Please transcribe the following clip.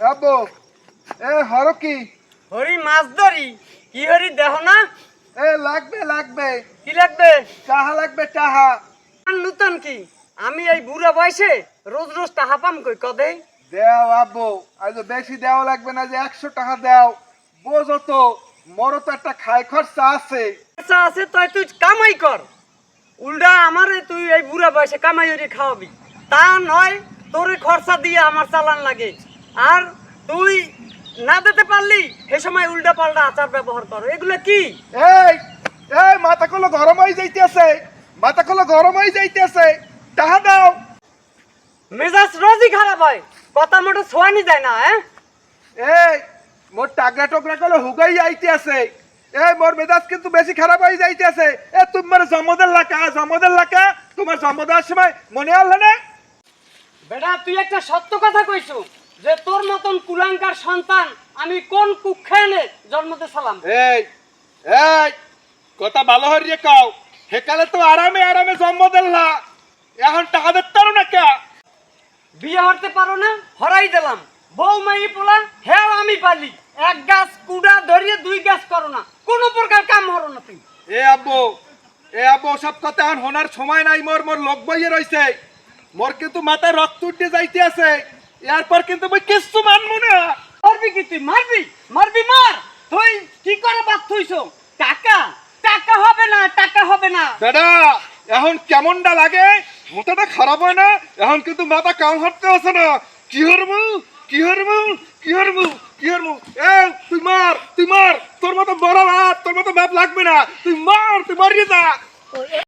আব্বু এ হর কি? হরি মাছ ধরি কি হরি দেহ না? এ লাগবে লাগবে। কি লাগবে? টাহা লাগবে টাহা নূতন কি? আমি এই বুড়া বয়সে রোজ রোজ টাহা পাম কই কদে দেও আব্বু আজ বেশি দেওয়া লাগবে না যে একশো টাকা দেও। বোঝো তো মরো তো একটা খাই খরচা আছে। আচ্ছা আছে তাই তুই কামাই কর। উল্টা আমারে তুই এই বুড়া বয়সে কামাই হরি খাওয়াবি। তা নয় তোরে খরচা দিয়ে আমার চালান লাগে। আর তুই না দিতে পারলি সে সময় উল্টা পাল্টা আচার ব্যবহার কর। এগুলো কি? এই এই মাথা কলো গরম হয়ে যাইতেছে। মাথা কলো গরম হয়ে যাইতেছে। টাহা দাও। মেজাজ রোজই খারাপ হয়। কথা মোটে ছোয়ানি যায় না হ্যাঁ? এই মোর টাগরা টগরা কলে হুগাই আইতেছে এই মোর মেজাজ কিন্তু বেশি খারাপ হয়ে যাইতেছে। এ তোমার জমদের লাকা জমদের লাকা তোমার জন্ম দেওয়ার সময় মনে আনলে না? বেটা তুই একটা সত্য কথা কইছু। যে তোর মতন কুলাঙ্কার সন্তান আমি কোন কুক্ষায়নে জন্মতে সালাম? এই এই কথা ভালো হরিয়ে কাও। হেকালে তো আরামে আরামে জন্ম দিল্লা এখন টাকা দিতে না কে? বিয়ে হতে পারো না হরাই দিলাম। বউ মাই পোলা হ্যাঁ আমি পালি। এক গাছ কুড়া ধরিয়ে দুই গাছ করো না। কোনো প্রকার কাম হরো না তুই এ আব্বু এ আব্বু সব কথা এখন হোনার সময় নাই। মোর মোর লোক বইয়ে রইছে। মোর কিন্তু মাথায় রক্ত উঠে যাইতে আছে এরপর কিন্তু মই কিচ্ছু মানবো না। মারবি কি তুই? মারবি? মারবি মার। তুই কি করে বাদ থইছ? টাকা? টাকা হবে না, টাকা হবে না। দাদা এখন কেমনটা লাগে? মাথাটা খারাপ হয় না? এখন কিন্তু মাথা কাম হাঁটতে আছে না। কি হরবো কি হরবো কি হরবো কি হরবো এ, তুই মার তুই মার। তোর মতো বড় ভাত তোর মতো ভাত লাগবে না। তুই মার, তুই মারিয়ে যা।